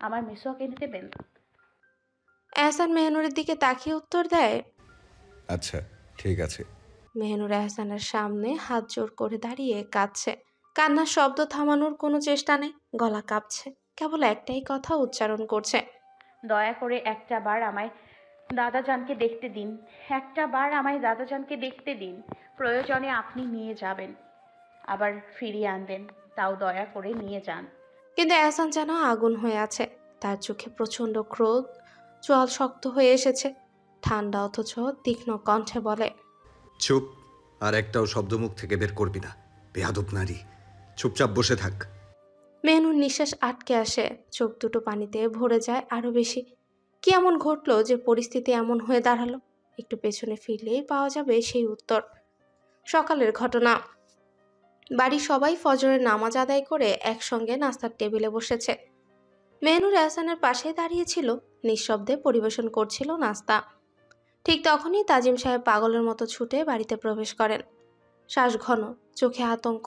আমার মিসওয়াক এনে দেবেন এহসান মেহনুরের দিকে তাকিয়ে উত্তর দেয় আচ্ছা ঠিক আছে। মেহনুর এহসানের সামনে হাত জোর করে দাঁড়িয়ে কাঁদছে। কান্নার শব্দ থামানোর কোনো চেষ্টা নেই গলা কাঁপছে। কেবল একটাই কথা উচ্চারণ করছে। দয়া করে একটা বার আমায় দাদাজানকে দেখতে দিন। একটা বার আমায় দাদাজানকে দেখতে দিন। প্রয়োজনে আপনি নিয়ে যাবেন। আবার ফিরিয়ে আনবেন। তাও দয়া করে নিয়ে যান। কিন্তু এহসান যেন আগুন হয়ে আছে। তার চোখে প্রচণ্ড ক্রোধ জল শক্ত হয়ে এসেছে। ঠান্ডা অথচ তীক্ষ্ণ কণ্ঠে বলে চুপ আর একটাও শব্দ মুখ থেকে বের করবি না। বেয়াদব নারী। চুপচাপ বসে থাক। মেহনুর নিঃশ্বাস আটকে আসে। চোখ দুটো পানিতে ভরে যায় আরও বেশি। কি এমন ঘটলো যে পরিস্থিতি এমন হয়ে দাঁড়াল? একটু পেছনে ফিরলেই পাওয়া যাবে সেই উত্তর। সকালের ঘটনা। বাড়ির সবাই ফজরের নামাজ আদায় করে একসঙ্গে নাস্তার টেবিলে বসেছে। মেহনুর এহসানের পাশে দাঁড়িয়েছিল নিঃশব্দে পরিবেশন করছিল নাস্তা। ঠিক তখনই তাজিম সাহেব পাগলের মতো ছুটে বাড়িতে প্রবেশ করেন। শ্বাস ঘন, চোখে আতঙ্ক,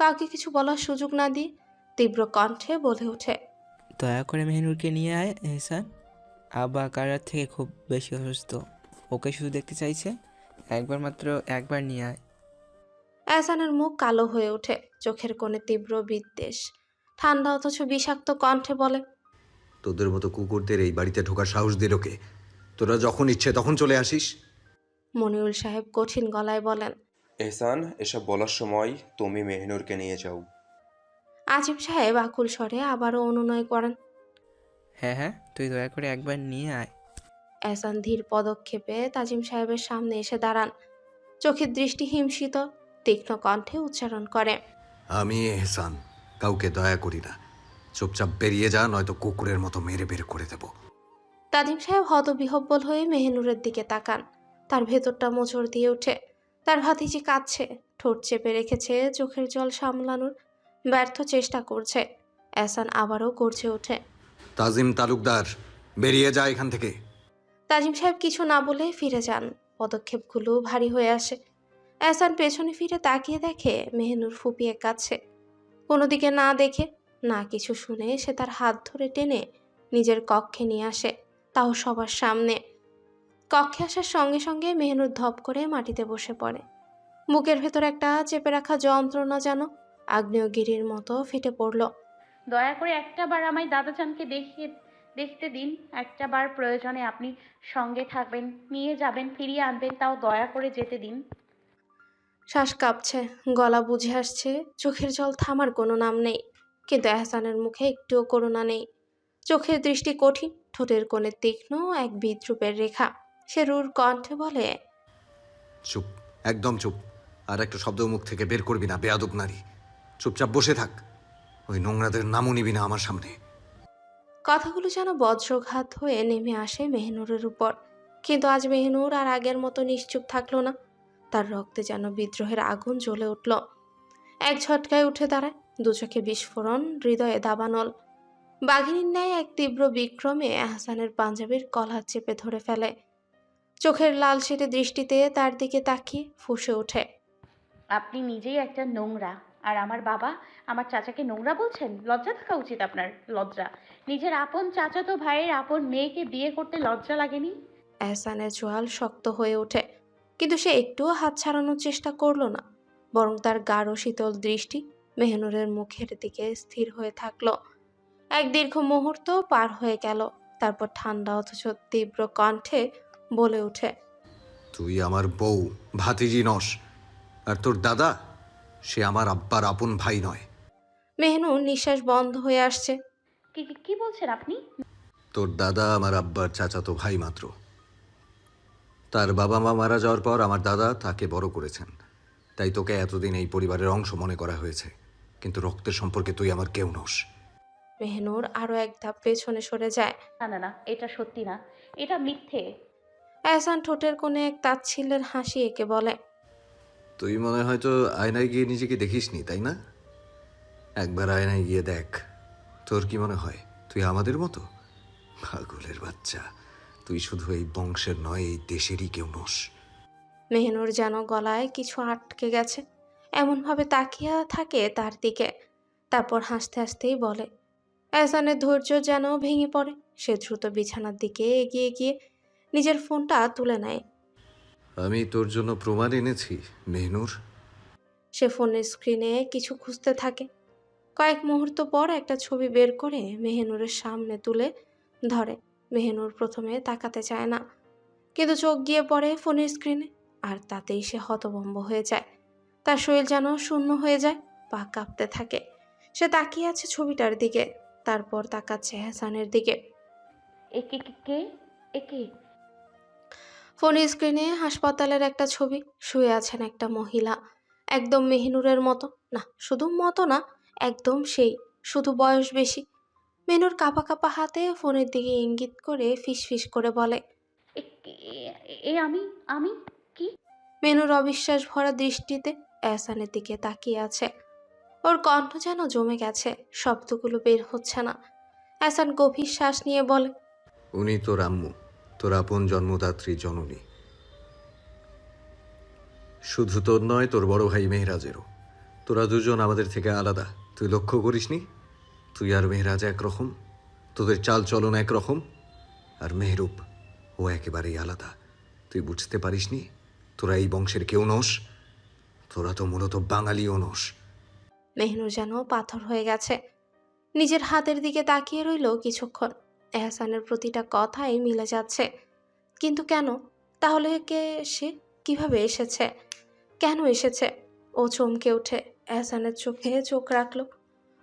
কাউকে কিছু বলার সুযোগ না দিয়ে তীব্র কণ্ঠে বলে ওঠে, দয়া করে মেহনুরকে নিয়ে আয়, এহসান। আব্বা কারার থেকে খুব বেশি অসুস্থ। ওকে শুধু দেখতে চাইছে? একবার মাত্র একবার নিয়ে আয়। এহসানের মুখ কালো হয়ে ওঠে চোখের কোণে তীব্র বিদ্বেষ। ঠান্ডা অথচ বিষাক্ত কণ্ঠে বলে তোদের মতো কুকুরদের এই বাড়িতে ঢোকার সাহস দিল কে? তোরা যখন ইচ্ছে তখন চলে আসিস। মনিরুল সাহেব কঠিন গলায় বলেন এহসান এসব বলার সময় তুমি মেহনুরকে নিয়ে যাও। আজিম সাহেব আকুল স্বরে আবারও অনুনয় করেন হ্যাঁ হ্যাঁ তুই দয়া করে একবার নিয়ে আয়। এহসান ধীর পদক্ষেপে তাজিম সাহেবের সামনে এসে দাঁড়ান। চোখের দৃষ্টি হিমশীত তীক্ষ্ণ কণ্ঠে উচ্চারণ করে। আমি এহসান কাউকে দয়া করি না। চুপচাপ বেরিয়ে যা নয়তো কুকুরের মতো মেরে বের করে দেব। তাজিম সাহেব হতবিহব্বল হয়ে মেহেনুরের দিকে তাকান। তার ভেতরটা মোচড় দিয়ে ওঠে। তার ভাতিজি কাঁদছে ঠোঁট চেপে রেখেছে চোখের জল সামলানোর ব্যর্থ চেষ্টা করছে। এহসান আবারও গর্জে ওঠে। তাজিম তালুকদার বেরিয়ে যা এখান থেকে। তাজিম সাহেব কিছু না বলে ফিরে যান। পদক্ষেপগুলো ভারী হয়ে আসে। এহসান পেছনে ফিরে তাকিয়ে দেখে মেহনুর ফুপিয়ে কাছে কোনো দিকে না দেখে, না কিছু শুনে সে তার হাত ধরে টেনে নিজের কক্ষে নিয়ে আসে, তাও সবার সামনে। কক্ষে আসার সঙ্গে সঙ্গে মেহনুর ধপ করে মাটিতে বসে পড়ে। বুকের ভেতর একটা চেপে রাখা যন্ত্রণা যেন আগ্নেয়গিরির মতো ফেটে পড়ল। দয়া করে একটা বার আমায় দাদাজানকে দেখিয়ে, দেখতে দিন। একটা বার প্রয়োজনে আপনি সঙ্গে থাকবেন, নিয়ে যাবেন, ফিরিয়ে আনবেন, তাও দয়া করে যেতে দিন। শ্বাস কাঁপছে গলা বুঝে আসছে চোখের জল থামার কোনো নাম নেই। কিন্তু এহসানের মুখে একটুও করুণা নেই। চোখের দৃষ্টি কঠিন ঠোঁটের কোণে তীক্ষ্ণ এক বিদ্রুপের রেখা। সে রুর কণ্ঠে বলে চুপ একদম চুপ। আর একটা শব্দ মুখ থেকে বের করবি না বেয়াদব নারী। চুপচাপ বসে থাক। ওই নোংরাদের নামও নিবি না আমার সামনে। কথাগুলো যেন বজ্রঘাত হয়ে নেমে আসে মেহনুরের উপর। কিন্তু আজ মেহনুর আর আগের মতো নিশ্চুপ থাকল না। তার রক্তে যেন বিদ্রোহের আগুন জ্বলে উঠল। এক ঝটকায় উঠে দাঁড়ায় দু চোখে বিস্ফোরণ হৃদয়ে দাবানল। বাঘিনীর ন্যায় এক তীব্র বিক্রমে আহসানের পাঞ্জাবির কলার চেপে ধরে ফেলে। চোখের লাল সেটে দৃষ্টিতে তার দিকে তাকিয়ে ফুঁসে ওঠে। আপনি নিজেই একটা নোংরা আর আমার বাবা আমার চাচাকে নোংরা বলছেন? লজ্জা থাকা উচিত আপনার লজ্জা। নিজের আপন চাচাতো ভাইয়ের আপন মেয়েকে বিয়ে করতে লজ্জা লাগেনি? এহসানের জোয়াল শক্ত হয়ে ওঠে। কিন্তু সে একটুও হাত ছাড়ানোর চেষ্টা করল না বরং তার গাঢ় শীতল দৃষ্টি মেহনুরের মুখের দিকে স্থির হয়ে থাকল। এক দীর্ঘ মুহূর্ত পার হয়ে গেল তারপর ঠান্ডা অথচ তীব্র কণ্ঠে বলে ওঠে তুই আমার বউ ভাতিজি নস আর তোর দাদা সে আমার আব্বার আপন ভাই নয়। মেহনুর নিঃশ্বাস বন্ধ হয়ে আসছে। কি কি- কি বলছেন আপনি? তোর দাদা আমার আব্বার চাচাতো ভাই মাত্র। তার বাবা মা মারা যাওয়ার পর আমার দাদা তাকে বড় করেছেন। তাই তোকে এতদিন এই পরিবারের অংশ মনে করা হয়েছে। কিন্তু রক্তের সম্পর্কে তুই আমার কেউ নস। মেহনুর আরও এক ধাপ পেছনে সরে যায়। না না না এটা সত্যি না। এটা মিথ্যে। এহসান ঠোঁটের কোণে এক তাচ্ছিল্যের হাসি এঁকে বলে। তুই মনে হয় হয়তো আয়নায় গিয়ে নিজেকে দেখিসনি তাই না? একবার আয়নায় গিয়ে দেখ তোর কি মনে হয় তুই আমাদের মতো? পাগলের বাচ্চা। তুই শুধু এই বংশের নয় এই দেশেরই কেউ নস। মেহনুর যেন গলায় কিছু আটকে গেছে। এমনভাবে তাকিয়ে থাকে তার দিকে। তারপর হাসতে হাসতেই বলে এহসানের ধৈর্য যেন ভেঙে পড়ে। সে দ্রুত বিছানার দিকে এগিয়ে গিয়ে নিজের ফোনটা তুলে নেয়। আমি তোর জন্য প্রমাণ এনেছি মেহনুর। সে ফোনের স্ক্রিনে কিছু খুঁজতে থাকে। কয়েক মুহূর্ত পর একটা ছবি বের করে মেহেনুরের সামনে তুলে ধরে। মেহেনুর প্রথমে তাকাতে চায় না। কিন্তু চোখ গিয়ে পড়ে ফোনের স্ক্রিনে আর তাতেই সে হতভম্ব হয়ে যায়। তার শরীর যেন শূন্য হয়ে যায় পা কাঁপতে থাকে। সে তাকিয়ে আছে ছবিটার দিকে তারপর তাকাচ্ছে হাসানের দিকে। একে কে একে? ফোনের স্ক্রিনে হাসপাতালের একটা ছবি শুয়ে আছেন একটা মহিলা। একদম মেহিনুরের মতো। না শুধু মতো না একদম সেই শুধু বয়স বেশি। মেনুর কাপা কাপা হাতে ফোনের দিকে ইঙ্গিত করে ফিস ফিস করে বলে এ আমি আমি কি? মেনুর অবিশ্বাস ভরা দৃষ্টিতে এহসানের দিকে তাকিয়ে আছে। ওর কণ্ঠ যেন জমে গেছে শব্দগুলো বের হচ্ছে না। এহসান গভীর শ্বাস নিয়ে বলে উনি তোর আম্মু তোর আপন জন্মদাত্রী জননী। শুধু তোর নয় তোর বড় ভাই মেহরাজেরও। তোরা দুজন আমাদের থেকে আলাদা তুই লক্ষ্য করিসনি? তুই আর মেহরাজ একরকম, তোদের চাল চলন একরকম, আর মেহরূপ ও একেবারেই আলাদা। তুই বুঝতে পারিসনি? তোরা এই বংশের কেউ নস তোরা তো মূলত বাঙালিও নস মেহনুর যেন পাথর হয়ে গেছে। নিজের হাতের দিকে তাকিয়ে রইল কিছুক্ষণ। এহসানের প্রতিটা কথাই মিলে যাচ্ছে। কিন্তু কেন? তাহলে কে সে? কীভাবে এসেছে? কেন এসেছে? ও চমকে উঠে এহসানের চোখে চোখ রাখল।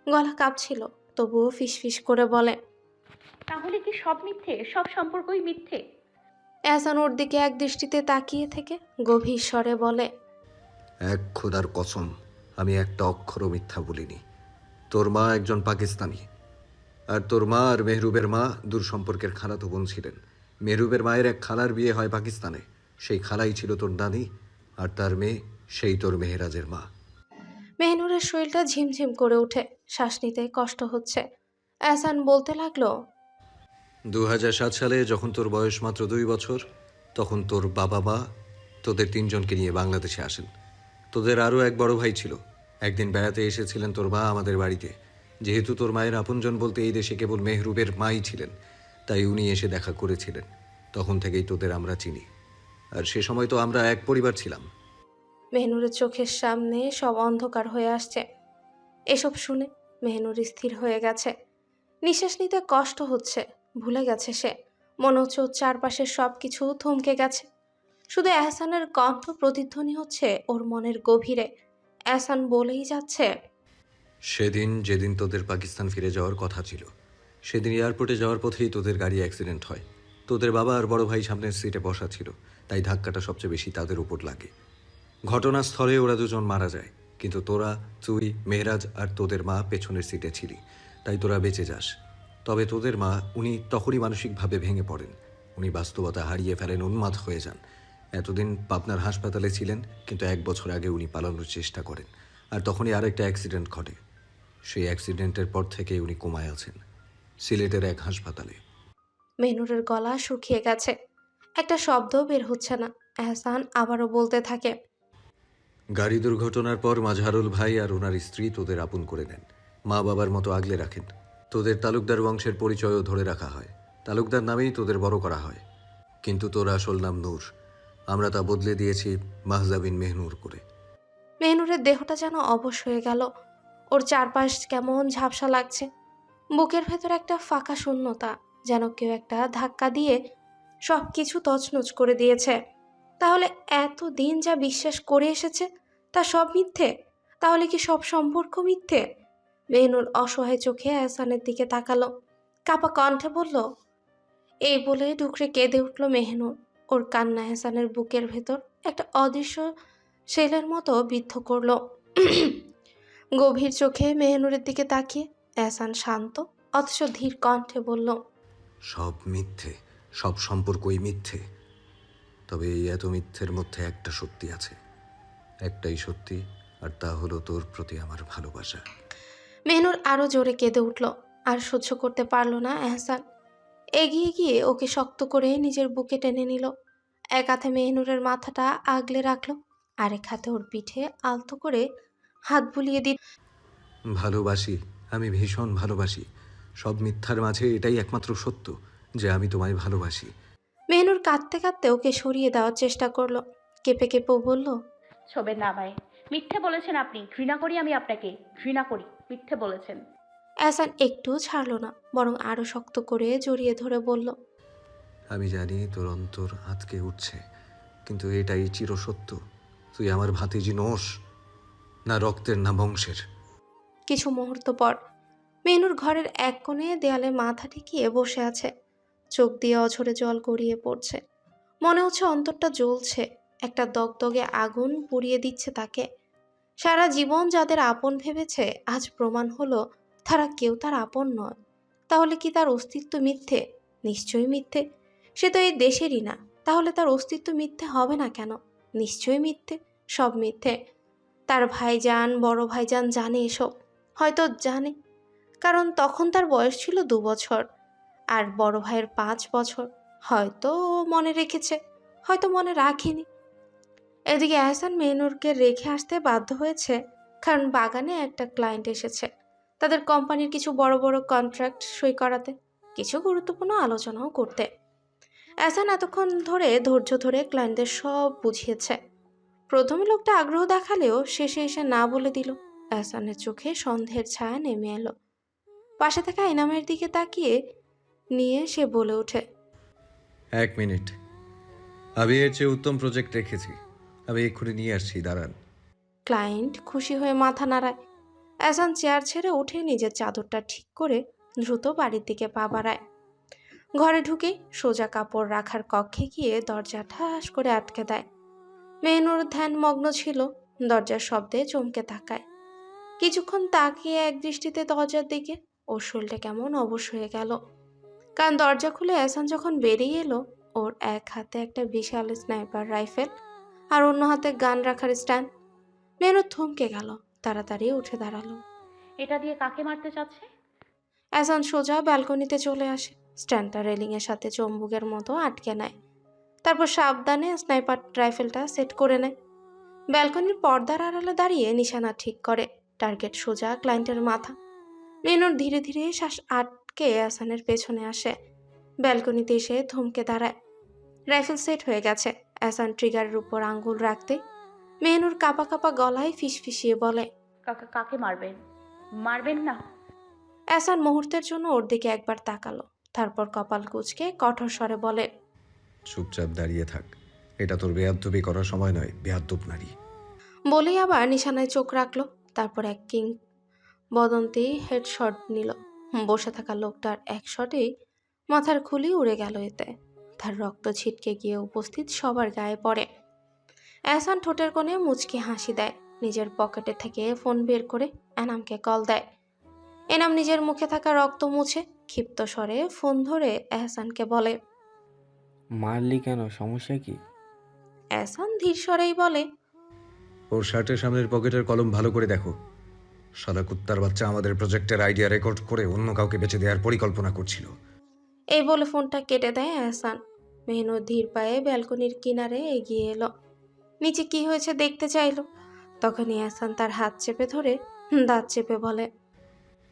গলা কাঁপছিল। তবুও ফিসফিস করে বলে তাহলে কি সব মিথ্যে? সব সম্পর্কই মিথ্যে? এহসান ওর দিকে এক দৃষ্টিতে তাকিয়ে থেকে গভীর স্বরে বলে এক খোদার কসম আমি একটা অক্ষরও মিথ্যা বলিনি। তোর মা একজন পাকিস্তানি আর তোর মা আর মেহরুবের মা দূর সম্পর্কের খালাতো বোন ছিলেন। মেহরুবের মায়ের এক খালার বিয়ে হয় পাকিস্তানে সেই খালাই ছিল তোর দাদি আর তার মেয়ে সেই তোর মেহরাজের মা। মেহনুরের শরীরটা ঝিমঝিম করে ওঠে। শ্বাস নিতে কষ্ট হচ্ছে। এহসান বলতে লাগল দু সালে যখন তোর বয়স মাত্র দুই বছর, তখন তোর বাবা মা তোদের তিনজনকে নিয়ে বাংলাদেশে আসেন। তোদের আরও এক বড় ভাই ছিল। একদিন বেড়াতে এসেছিলেন তোর মা আমাদের বাড়িতে। যেহেতু তোর মায়ের আপনজন বলতে এই দেশে কেবল মেহরুবের মাই ছিলেন, তাই উনি এসে দেখা করেছিলেন। তখন থেকেই তোদের আমরা চিনি। আর সে সময় তো আমরা এক পরিবার ছিলাম। মেহনুরের চোখের সামনে সব অন্ধকার হয়ে আসছে। এসব শুনে মেহনুর স্থির হয়ে গেছে। নিঃশ্বাস নিতে কষ্ট হচ্ছে, ভুলে গেছে সে। মনে হচ্ছে ওর চারপাশের সব কিছু থমকে গেছে। শুধু এহসানের কণ্ঠ প্রতিধ্বনি হচ্ছে ওর মনের গভীরে। এহসান বলেই যাচ্ছে, সেদিন যেদিন তোদের পাকিস্তান ফিরে যাওয়ার কথা ছিল, সেদিন এয়ারপোর্টে যাওয়ার পথেই তোদের গাড়ি অ্যাক্সিডেন্ট হয়। তোদের বাবা আর বড় ভাই সামনের সিটে বসা ছিল, তাই ধাক্কাটা সবচেয়ে বেশি তাদের উপর লাগে। ঘটনাস্থলে ওরা দুজন মারা যায়। কিন্তু তোরা, তুই, মেহরাজ আর তোদের মা পেছনের সিটে ছিলি। তাই তোরা বেঁচে যাস। তবে তোদের মা, উনি তখনই মানসিকভাবে ভেঙে পড়েন। উনি বাস্তবতা হারিয়ে ফেলেন, উন্মাদ হয়ে যান। এতদিন পাবনার হাসপাতালে ছিলেন, কিন্তু এক বছর আগে উনি পালানোর চেষ্টা করেন। আর তখনই আরেকটা অ্যাক্সিডেন্ট ঘটে। সেই অ্যাক্সিডেন্টের পর থেকে উনি কোমায় আছেন, সিলেটের এক হাসপাতালে। মেহনুরের গলা শুকিয়ে গেছে। একটা শব্দও বের হচ্ছে না। এহসান আবারও বলতে থাকে গাড়ি দুর্ঘটনার পর মাঝহারুল ভাই আর ওনার স্ত্রী তোদের আপন করে নেন। মা বাবার মতো আগলে রাখেন। তোদের তালুকদার বংশের পরিচয়ও ধরে রাখা হয়। তালুকদার নামেই তোদের বড় করা হয়। কিন্তু তোর আসল নাম নূর। আমরা তা বদলে দিয়েছি মাহজাবিন মেহনুর করে। মেহনুরের দেহটা যেন অবশ হয়ে গেল। ওর চারপাশ কেমন ঝাপসা লাগছে। বুকের ভেতর একটা ফাঁকা শূন্যতা যেন কেউ একটা ধাক্কা দিয়ে সব কিছু তছনছ করে দিয়েছে। তাহলে এত দিন যা বিশ্বাস করে এসেছে তা সব মিথ্যে? তাহলে কি সব সম্পর্ক মিথ্যে? মেহনুর অসহায় চোখে এহসানের দিকে তাকালো। কাপা কণ্ঠে বলল, এই বলে ডুকরে কেঁদে উঠল মেহনুর ওর কান্না এহসানের বুকের ভেতর একটা অদৃশ্য শেলের মতো বিদ্ধ করল। গভীর চোখে মেহনুরের দিকে তাকিয়ে এহসান শান্ত, অথচ ধীর কণ্ঠে বলল, সব মিথ্যে, সব সম্পর্কই মিথ্যে। তবে এই এত মিথ্যের মধ্যে একটা সত্যি আছে। একটাই সত্যি আর তা হলো তোর প্রতি আমার ভালোবাসা। মেহনুর আরও জোরে কেঁদে উঠল আর সহ্য করতে পারল না এহসান। এগিয়ে গিয়ে ওকে শক্ত করে নিজের বুকে টেনে নিল। এক হাতে মেহনুরের মাথাটা আগলে রাখল আরেক হাতে ওর পিঠে আলতো করে হাত বুলিয়ে দিল। ভালোবাসি আমি ভীষণ ভালোবাসি। সব মিথ্যার মাঝে এটাই একমাত্র সত্য যে আমি তোমায় ভালোবাসি। মেহনুর কাঁদতে কাঁদতে ওকে সরিয়ে দেওয়ার চেষ্টা করল। কেঁপে কেঁপেও বলল ছবের নামায় মিথ্যে বলেছেন আপনি ঘৃণা করি আমি আপনাকে ঘৃণা করি মিথ্যে বলেছেন। এহসান একটুও ছাড়লো না বরং আরও শক্ত করে জড়িয়ে ধরে বলল আমি জানি তোর অন্তর আতকে উঠছে কিন্তু এটাই চিরসত্য। তুই আমার ভাতিজি নোস না রক্তের না বংশের। কিছু মুহূর্ত পর মেনুর ঘরের এক কোণে দেয়ালে মাথা ঠেকিয়ে বসে আছে। চোখ দিয়ে অঝরে জল গড়িয়ে পড়ছে। মনে হচ্ছে অন্তরটা জ্বলছে। একটা দগদগে আগুন পুড়িয়ে দিচ্ছে তাকে। সারা জীবন যাদের আপন ভেবেছে, আজ প্রমাণ হলো তারা কেউ তার আপন নয়। তাহলে কি তার অস্তিত্ব মিথ্যে? নিশ্চয়ই মিথ্যে। সে তো এই দেশেরই না। তাহলে তার অস্তিত্ব মিথ্যে হবে না কেন? নিশ্চয়ই মিথ্যে। সব মিথ্যে। তার ভাইজান, বড় ভাইজান জানে এসব। হয়তো জানে। কারণ তখন তার বয়স ছিল দু বছর। আর বড় ভাইয়ের পাঁচ বছর। হয়তো মনে রেখেছে। হয়তো মনে রাখেনি। এদিকে এহসান মেহনুরকে রেখে আসতে বাধ্য হয়েছে, কারণ বাগানে একটা ক্লায়েন্ট এসেছে। তাদের কোম্পানির কিছু বড় বড় কন্ট্রাক্ট সই করাতে, কিছু গুরুত্বপূর্ণ আলোচনাও করতে। এহসান এতক্ষণ ধরে, ধৈর্য ধরে ক্লায়েন্টদের সব বুঝিয়েছে। প্রথমে লোকটা আগ্রহ দেখালেও শেষে এসে না বলে দিল। এহসানের চোখে সন্দেহের ছায়া নেমে এলো। পাশে থাকা ইনামের দিকে তাকিয়ে নিয়ে সে বলে ওঠে, এক মিনিট। আমি এর চেয়ে উত্তম প্রজেক্ট রেখেছি। আমি এক্ষুনি নিয়ে আসছি, দাঁড়ান। ক্লায়েন্ট খুশি হয়ে মাথা নাড়ায়। এহসান চেয়ার ছেড়ে উঠে নিজের চাদরটা ঠিক করে দ্রুত বাড়ির দিকে পা বাড়ায়। ঘরে ঢুকে সোজা কাপড় রাখার কক্ষে গিয়ে দরজা ঠাস করে আটকে দেয়। মেহনুর ধ্যানমগ্ন ছিল, দরজার শব্দে চমকে তাকায়। কিছুক্ষণ তাকিয়ে এক দৃষ্টিতে দরজার দিকে ওর শরীরটা কেমন অবশ হয়ে গেল। কারণ দরজা খুলে এহসান যখন বেরিয়ে এলো, ওর এক হাতে একটা বিশাল স্নাইপার রাইফেল আর অন্য হাতে গান রাখার স্ট্যান্ড। মেনু থমকে গেল তাড়াতাড়ি উঠে দাঁড়াল। এটা দিয়ে কাকে মারতে চাচ্ছে অ্যাসান সোজা ব্যালকনিতে চলে আসে। স্ট্যান্ডটা রেলিংয়ের সাথে চম্বুকের মতো আটকে নেয়। তারপর সাবধানে স্নাইপার রাইফেলটা সেট করে নেয়। ব্যালকনির পর্দার আড়ালে দাঁড়িয়ে নিশানা ঠিক করে টার্গেট সোজা ক্লায়েন্টের মাথা। মেনুর ধীরে ধীরে শ্বাস আটকে অ্যাসানের পেছনে আসে। ব্যালকনিতে এসে থমকে দাঁড়ায়। রাইফেল সেট হয়ে গেছে। অ্যাসান ট্রিগারের উপর আঙ্গুল রাখতে মেহনুর কাপা কাপা গলায় ফিসফিসিয়ে বলে কাকে কাকে মারবেন? মারবেন না? অ্যাসান মুহূর্তের জন্য ওর দিকে একবার তাকালো তারপর কপাল কুচকে কঠোর স্বরে বলে চুপচাপ দাঁড়িয়ে থাক। এটা তোর বেয়াদ্দবি করার সময় নয় বেয়াদ্দব নারী। বলেই আবার নিশানায় চোখ রাখল তারপর এক কিং বদন্তি হেডশট নিল। বসে থাকা লোকটার এক শটেই মাথার খুলি উড়ে গেল এতে। তার রক্ত ছিটকে গিয়ে উপস্থিত সবার গায়ে পড়ে। অ্যাসান ঠোঁটের কোণে মুচকি হাসি দেয়। নিজের পকেটে থেকে ফোন বের করে এনামকে কল দেয়। এনাম নিজের মুখে থাকা রক্ত মুছে ক্ষিপ্ত স্বরে ফোন ধরে এহসানকে বলে মারলি কেন? সমস্যা কি? এহসান ধীর স্বরেই বলে ওর শার্টের সামনের পকেটের কলম ভালো করে দেখো। সাদা কুত্তার বাচ্চা আমাদের প্রজেক্টের আইডিয়া রেকর্ড করে অন্য কাউকে বেঁচে দেওয়ার পরিকল্পনা করছিল। এই বলে ফোনটা কেটে দেয় এহসান। মেহনু ধীর পায়ে ব্যালকনির কিনারে এগিয়ে এলো। নিচে কি হয়েছে দেখতে চাইলো? তখনই এহসান তার হাত চেপে ধরে দাঁত চেপে বলে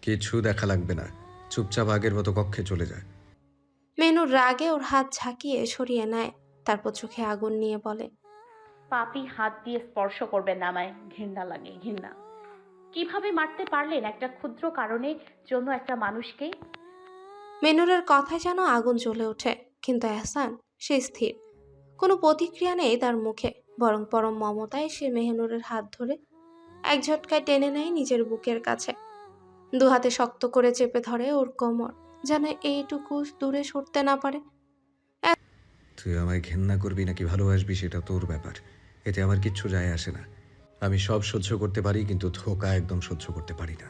কিছু দেখা লাগবে না। চুপচাপ আগের মতো কক্ষে চলে যায় মেনু রাগে ওর হাত ঝাঁকিয়ে সরিয়ে নেয় তারপর চোখে আগুন নিয়ে বলে পাপি হাত দিয়ে স্পর্শ করবেন না আমায়। ঘৃণা লাগে ঘৃণা। কীভাবে মারতে পারলেন একটা ক্ষুদ্র কারণের জন্য একটা মানুষকে? মেনুরের কথায় যেন আগুন জ্বলে ওঠে কিন্তু এহসান সে স্থির। কোনো প্রতিক্রিয়া নেই তার মুখে বরং পরম মমতায় সে মেহনুরের হাত ধরে এক ঝটকায় টেনে নেয় নিজের বুকের কাছে। দু হাতে শক্ত করে চেপে ধরে ওর কোমর যেন এইটুকু দূরে সরতে না পারে। তুই আমায় ঘেন্না করবি নাকি ভালোবাসবি সেটা তোর ব্যাপার। এতে আমার কিচ্ছু যায় আসে না। আমি সব সহ্য করতে পারি কিন্তু ধোকা একদম সহ্য করতে পারি না।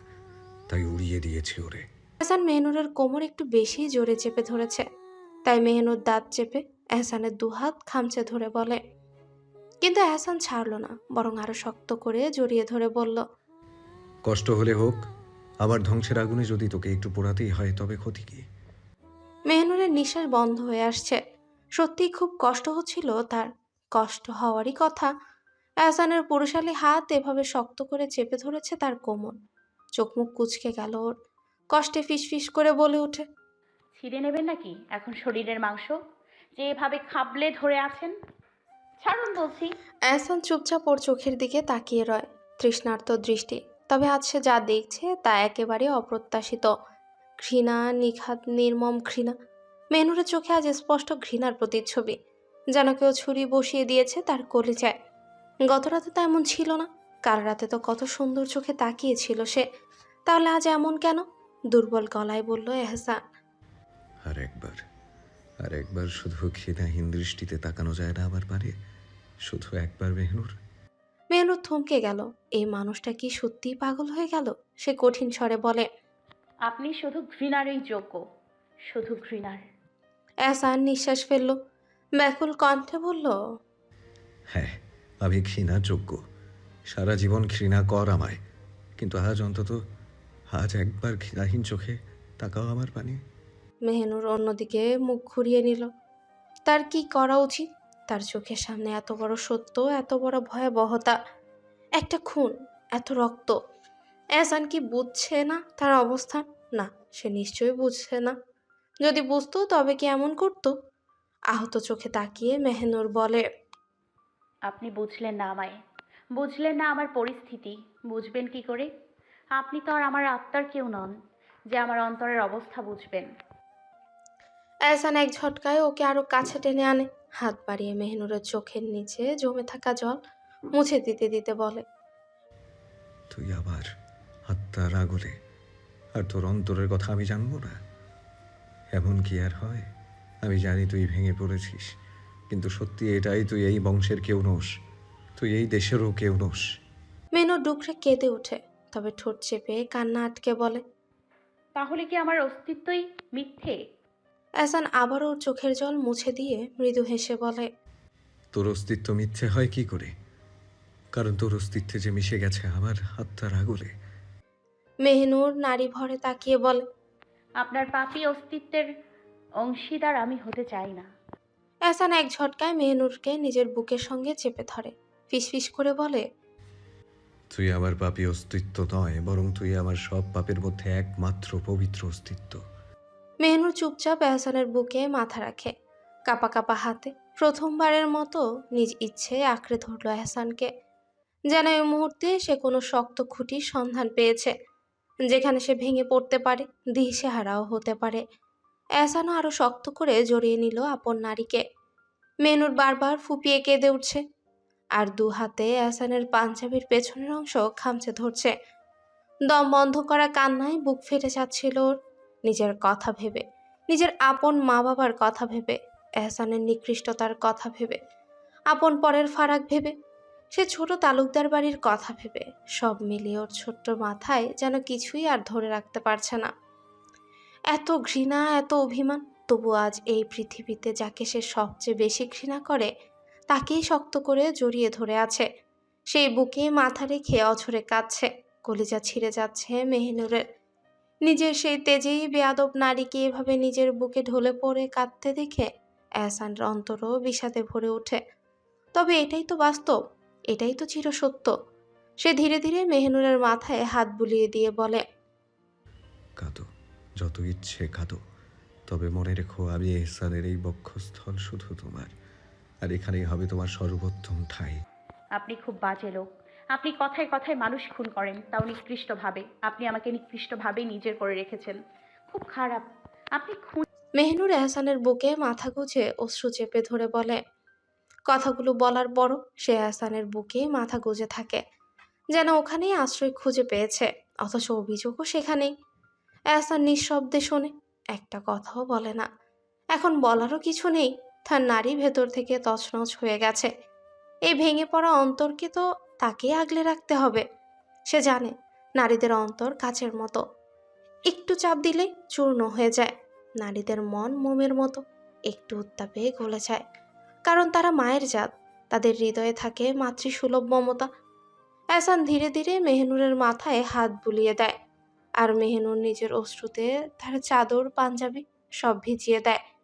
তাই উড়িয়ে দিয়েছি ওরে। এহসান মেহনুরের কোমর একটু বেশি জোরে চেপে ধরেছে। তাই মেহনুর দাঁত চেপে এহসানের দুহাত খামচে ধরে বলে কিন্তু এহসান ছাড়লো না বরং আরও শক্ত করে জড়িয়ে ধরে বলল কষ্ট হলে হোক আবার ধ্বংসের আগুনে যদি তোকে একটু পোড়াতেই হয় তবে ক্ষতি কি? মেহনুরের নিঃশ্বাস বন্ধ হয়ে আসছে। সত্যিই খুব কষ্ট হচ্ছিল তার। কষ্ট হওয়ারই কথা। এহসানের পুরুষালী হাত এভাবে শক্ত করে চেপে ধরেছে তার কোমর। চোখ মুখ কুচকে গেল ওর। কষ্টে ফিসফিস করে বলে ওঠে ছিঁড়ে নেবেন নাকি? এখন শরীরের মাংস। যে এভাবে খাবলে ধরে আছেন? ছাড়ুন বলছি। এহসান চুপচাপ ওর চোখের দিকে তাকিয়ে রয় তৃষ্ণার্ত দৃষ্টি। তবে আজ সে যা দেখছে তা একেবারে অপ্রত্যাশিত। ঘৃণা নিখাত নির্মম ঘৃণা। মেনুরের চোখে আজ স্পষ্ট ঘৃণার প্রতিচ্ছবি যেন কেউ ছুরি বসিয়ে দিয়েছে তার কলিজায়। গত রাতে তো এমন ছিল না কাল রাতে তো কত সুন্দর চোখে তাকিয়েছিল সে। তাহলে আজ এমন কেন? দুর্বল গলায় বলল এহসান। আর একবার। আর একবার শুধু ক্ষীণাহীন দৃষ্টিতে তাকানো যায় না আমার পারে শুধু একবার মেহনুর। মেহনুর থমকে গেল। এই মানুষটা কি সত্যিই পাগল হয়ে গেল? সে কঠিন স্বরে বলে আপনি শুধু ঘৃণারই যোগ্য। শুধু ঘৃণার। এহসান নিঃশ্বাস ফেলল। ব্যাকুল কণ্ঠে বলল হ্যাঁ আমি ঘৃণার যোগ্য। সারা জীবন ঘৃণা কর আমায়। কিন্তু আজ অন্তত আজ একবার ঘৃণাহীন চোখে তাকাও আমার পানে। মেহনুর অন্যদিকে মুখ ঘুরিয়ে নিল। তার কি করা উচিত? তার চোখের সামনে এত বড় সত্য, এত বড় ভয়াবহতা, একটা খুন, এত রক্ত। এহসান কি বুঝছে না তার অবস্থান না, সে নিশ্চয়ই বুঝছে না। যদি বুঝতো, তবে কি এমন করতো? আহত চোখে তাকিয়ে মেহেনুর বলে, আপনি বুঝলেন না আমায়। বুঝলেন না আমার পরিস্থিতি। বুঝবেন কি করে? আপনি তো আর আমার আত্মার কেউ নন, যে আমার অন্তরের অবস্থা বুঝবেন। এহসান এক ঝটকায় ওকে আরও কাছে টেনে আনে। হাত বাড়িয়ে মেহনুরের চোখের নিচে জমে থাকা জল মুছে দিতে দিতে বলে তুই আবার আত্মার আগলে আর তোর অন্তরের কথা আমি জানব না। এমন কি আর হয়? আমি জানি তুই ভেঙে পড়েছিস কিন্তু সত্যি এটাই তুই এই বংশের কেউ নোস তুই এই দেশেরও কেউ নোস মেনু ডুকরে কেঁদে ওঠে তবে ঠোঁট চেপে কান্না আটকে বলে তাহলে কি আমার অস্তিত্বই মিথ্যে? এহসান আবার ওর চোখের জল মুছে দিয়ে মৃদু হেসে বলে তোর অস্তিত্ব মিথ্যে হয় কি করে? কারণ তোর অস্তিত্বে যে মিশে গেছে আমার আত্মার আগলে। মেহনুর নারী ভরে তাকিয়ে বলে আপনার পাপি অস্তিত্বের অংশীদার আমি হতে চাই না। এহসান এক ঝটকায় মেহনুরকে নিজের বুকের সঙ্গে চেপে ধরে ফিসফিস করে বলে তুই আমার পাপি অস্তিত্ব নয় বরং তুই আমার সব পাপের মধ্যে একমাত্র পবিত্র অস্তিত্ব। মেহনুর চুপচাপ এহসানের বুকে মাথা রাখে। কাপা কাপা হাতে প্রথমবারের মতো নিজ ইচ্ছে আঁকড়ে ধরল এহসানকে। যেন এই মুহূর্তে সে কোনো শক্ত খুঁটির সন্ধান পেয়েছে, যেখানে সে ভেঙে পড়তে পারে, দিশেহারাও হতে পারে। এহসানও আরও শক্ত করে জড়িয়ে নিল আপন নারীকে। মেনুর বারবার ফুপিয়ে কেঁদে উঠছে, আর দু হাতে এহসানের পাঞ্জাবির পেছনের অংশ খামচে ধরছে। দম বন্ধ করা কান্নায় বুক ফেটে যাচ্ছিল ওর। নিজের কথা ভেবে, নিজের আপন মা বাবার কথা ভেবে, এহসানের নিকৃষ্টতার কথা ভেবে, আপন পরের ফারাক ভেবে, সে ছোট তালুকদার বাড়ির কথা ভেবে, সব মিলিয়ে ওর ছোট্ট মাথায় যেন কিছুই আর ধরে রাখতে পারছে না। এত ঘৃণা, এত অভিমান, তবু আজ এই পৃথিবীতে যাকে সে সবচেয়ে বেশি ঘৃণা করে, তাকেই শক্ত করে জড়িয়ে ধরে আছে। সেই বুকে মাথা রেখে অঝরে কাঁদছে, কলিজা ছিঁড়ে যাচ্ছে মেহিনুরের। নিজের সেই তেজেই বেয়াদব নারীকে এভাবে নিজের বুকে ঢলে পড়ে কাঁদতে দেখে অ্যাসানের অন্তরও বিষাদে ভরে ওঠে। তবে এটাই তো বাস্তব এটাই তো চিরসত্য সে ধীরে ধীরে মেহনুরের মাথায় হাত বুলিয়ে দিয়ে বলে কাঁদো যত ইচ্ছে কাঁদো তবে মনে রেখো আমি এহসানের এই বক্ষস্থল শুধু তোমার আর এখানেই হবে তোমার সর্বোত্তম ঠাই। আপনি খুব বাজে লোক। আপনি কথায় কথায় মানুষ খুন করেন, তাও নিকৃষ্টভাবে। আপনি আমাকে নিকৃষ্টভাবেই নিজের করে রেখেছেন। খুব খারাপ। আপনি খুন মেহনুর এহসানের বুকে মাথা গুজে অশ্রু চেপে ধরে বলে, কথাগুলো বলার পরও সে এহসানের বুকে মাথা গুজে থাকে, যেন ওখানেই আশ্রয় খুঁজে পেয়েছে, অথচ অভিযোগও সেখানেই। এহসান নিঃশব্দে শোনে, একটা কথাও বলে না। এখন বলারও কিছু নেই, তার নারী ভেতর থেকে তছনছ হয়ে গেছে। এই ভেঙে পড়া অন্তরকে তো তাকেই আগলে রাখতে হবে। সে জানে নারীদের অন্তর কাছের মতো। একটু চাপ দিলে চূর্ণ হয়ে যায়। নারীদের মন মোমের মতো, একটু উত্তাপে গলে যায়। কারণ তারা মায়ের জাত, তাদের হৃদয়ে থাকে মাতৃসুলভ মমতা। এহসান ধীরে ধীরে মেহনুরের মাথায় হাত বুলিয়ে দেয়। আর মেহনুর নিজের অশ্রুতে তার চাদর, পাঞ্জাবি সব ভিজিয়ে দেয়।